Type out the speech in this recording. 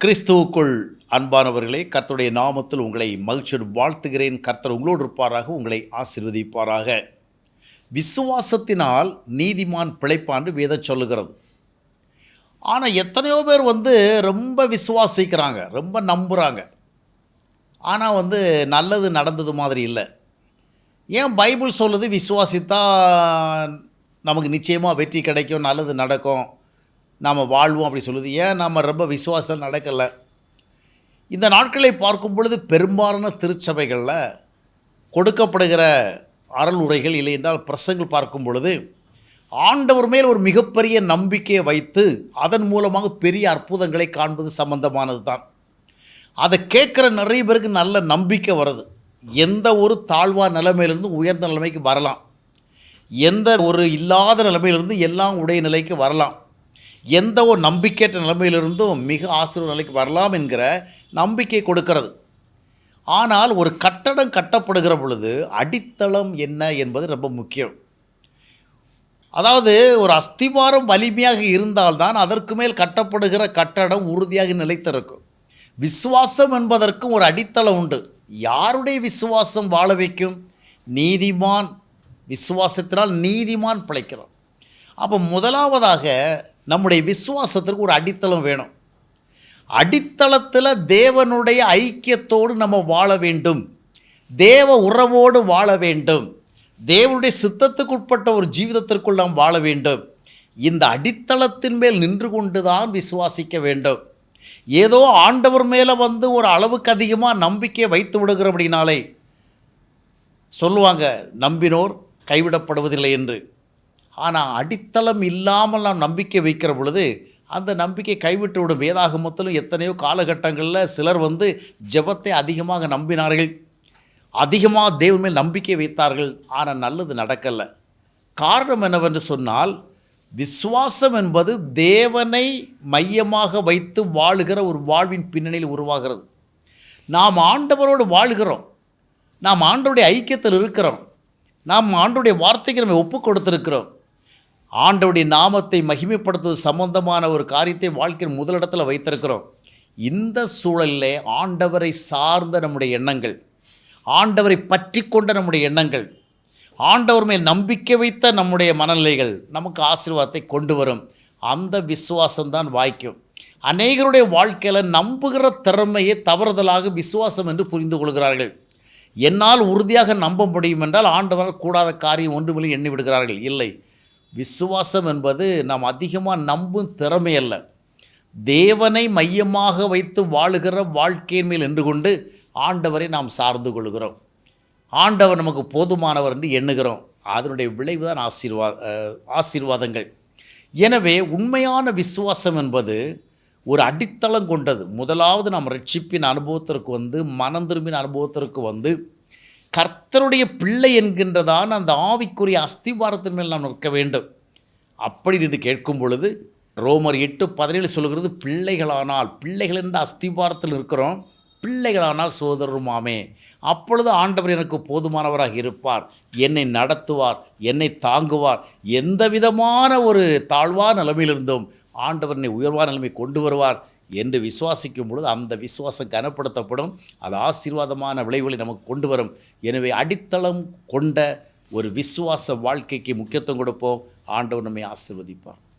கிறிஸ்துவுக்குள் அன்பானவர்களே கர்த்தருடைய நாமத்தில் உங்களை மகிழ்ச்சியோடு வாழ்த்துகிறேன். கர்த்தர் உங்களோடு இருப்பாராக உங்களை ஆசீர்வதிப்பாராக. விசுவாசத்தினால் நீதிமான் பிழைப்பான்னு வேதம் சொல்லுகிறது. ஆனால் எத்தனையோ பேர் வந்து ரொம்ப விசுவாசிக்கிறாங்க ரொம்ப நம்புகிறாங்க ஆனால் வந்து நல்லது நடந்தது மாதிரி இல்லை. ஏன் பைபிள் சொல்லுது விசுவாசித்தா நமக்கு நிச்சயமாக வெற்றி கிடைக்கும் நல்லது நடக்கும். நாம் வாழ்வோம் அப்படி சொல்லுது. ஏன் நாம் ரொம்ப விசுவாசத்தில் நடக்கலை? இந்த நாட்களை பார்க்கும் பொழுது பெரும்பாலான திருச்சபைகளில் கொடுக்கப்படுகிற அறல் உரைகள் இல்லை என்றால் பிரசங்கள் பார்க்கும் பொழுது ஆண்டவர் மேல் ஒரு மிகப்பெரிய நம்பிக்கையை வைத்து அதன் மூலமாக பெரிய அற்புதங்களை காண்பது சம்பந்தமானது தான் அதை கேட்குற நிறைய பேருக்கு நல்ல நம்பிக்கை வருது. எந்த ஒரு தாழ்வா நிலைமையிலிருந்து உயர்ந்த நிலைமைக்கு வரலாம். எந்த ஒரு இல்லாத நிலைமையிலிருந்து எல்லாம் உடைய நிலைக்கு வரலாம். எந்த ஒரு நம்பிக்கையற்ற நிலைமையிலிருந்தும் மிக ஆசிரியர் நிலைக்கு வரலாம் என்கிற நம்பிக்கை கொடுக்கிறது. ஆனால் ஒரு கட்டடம் கட்டப்படுகிற பொழுது அடித்தளம் என்ன என்பது ரொம்ப முக்கியம். அதாவது ஒரு அஸ்திவாரம் வலிமையாக இருந்தால்தான் அதற்கு மேல் கட்டப்படுகிற கட்டடம் உறுதியாக நிலைத்திருக்கும். விசுவாசம் என்பதற்கும் ஒரு அடித்தளம் உண்டு. யாருடைய விசுவாசம் வாழ வைக்கும்? நீதிமான். விசுவாசத்தினால் நீதிமான் பிழைக்கிறோம். அப்போ முதலாவதாக நம்முடைய விசுவாசத்திற்கு ஒரு அடித்தளம் வேணும். அடித்தளத்தில் தேவனுடைய ஐக்கியத்தோடு நம்ம வாழ வேண்டும். தேவ உறவோடு வாழ வேண்டும். தேவனுடைய சித்தத்துக்குட்பட்ட ஒரு ஜீவிதத்திற்குள் நாம் வாழ வேண்டும். இந்த அடித்தளத்தின் மேல் நின்று கொண்டு தான் விசுவாசிக்க வேண்டும். ஏதோ ஆண்டவர் மேலே வந்து ஒரு அளவுக்கு அதிகமாக நம்பிக்கையை வைத்து விடுகிற அப்படின்னாலே சொல்லுவாங்க நம்பினோர் கைவிடப்படுவதில்லை என்று. ஆனால் அடித்தளம் இல்லாமல் நாம் நம்பிக்கை வைக்கிற பொழுது அந்த நம்பிக்கை கைவிட்டு விடும் வேதாகமத்திலும் எத்தனையோ காலகட்டங்களில் சிலர் வந்து ஜெபத்தை அதிகமாக நம்பினார்கள். அதிகமாக தேவன் மேல் நம்பிக்கை வைத்தார்கள். ஆனால் நல்லது நடக்கலை. காரணம் என்னவென்று சொன்னால் விசுவாசம் என்பது தேவனை மையமாக வைத்து வாழுகிற ஒரு வாழ்வின் பின்னணியில் உருவாகிறது. நாம் ஆண்டவரோடு வாழ்கிறோம். நாம் ஆண்டோடைய ஐக்கியத்தில் இருக்கிறோம். நாம் ஆண்டோடைய வார்த்தைக்கு நம்ம ஒப்பு கொடுத்துருக்கிறோம். ஆண்டவுடைய நாமத்தை மகிமைப்படுத்துவது சம்பந்தமான ஒரு காரியத்தை வாழ்க்கையின் முதலிடத்தில் வைத்திருக்கிறோம். இந்த சூழலில் ஆண்டவரை சார்ந்த நம்முடைய எண்ணங்கள் ஆண்டவரை பற்றி கொண்ட நம்முடைய எண்ணங்கள் ஆண்டவர் மேல் நம்பிக்கை வைத்த நம்முடைய மனநிலைகள் நமக்கு ஆசீர்வாதத்தை கொண்டு வரும். அந்த விசுவாசம்தான் வாய்க்கும். அநேகருடைய வாழ்க்கையில் நம்புகிற திறமையை தவறுதலாக விசுவாசம் என்று புரிந்து கொள்கிறார்கள். என்னால் உறுதியாக நம்ப முடியும் என்றால் ஆண்டவரால் கூடாத காரியம் ஒன்றுமில்லை எண்ணி விடுகிறார்கள். இல்லை. விசுவாசம் என்பது நாம் அதிகமாக நம்பும் திறமை அல்ல. தேவனை மையமாக வைத்து வாழுகிற வாழ்க்கையின் மேல் நின்று கொண்டு ஆண்டவரை நாம் சார்ந்து கொள்கிறோம். ஆண்டவர் நமக்கு போதுமானவர் என்று எண்ணுகிறோம். அதனுடைய விளைவு தான் ஆசீர்வா ஆசீர்வாதங்கள். எனவே உண்மையான விசுவாசம் என்பது ஒரு அடித்தளம் கொண்டது. முதலாவது நாம் ரட்சிப்பின் அனுபவத்திற்கு வந்து மனம் திரும்பின அனுபவத்திற்கு வந்து கர்த்தருடைய பிள்ளை என்கின்றதான் அந்த ஆவிக்குரிய அஸ்திவாரத்தின் மேல் நாம் நிற்க வேண்டும். அப்படி நின்று கேட்கும் பொழுது ரோமர் எட்டு பதினேழு சொல்கிறது பிள்ளைகளானால் பிள்ளைகள் என்ற அஸ்திவாரத்தில் இருக்கிறோம் பிள்ளைகளானால் சோதரருமாமே. அப்பொழுது ஆண்டவர் எனக்கு போதுமானவராக இருப்பார். என்னை நடத்துவார் என்னை தாங்குவார். எந்த விதமான ஒரு தாழ்வான நிலைமையிலிருந்தும் ஆண்டவர் என்னை உயர்வான நிலைமை கொண்டு வருவார். என்று விசுவாசிக்கும் பொழுது அந்த விசுவாசம் கனப்படுத்தப்படும். அது ஆசீர்வாதமான விளைவுகளை நமக்கு கொண்டு வரும். எனவே அடித்தளம் கொண்ட ஒரு விசுவாச வாழ்க்கைக்கு முக்கியத்துவம் கொடுப்போம். ஆண்டவர் நம்மை ஆசிர்வதிப்பார்.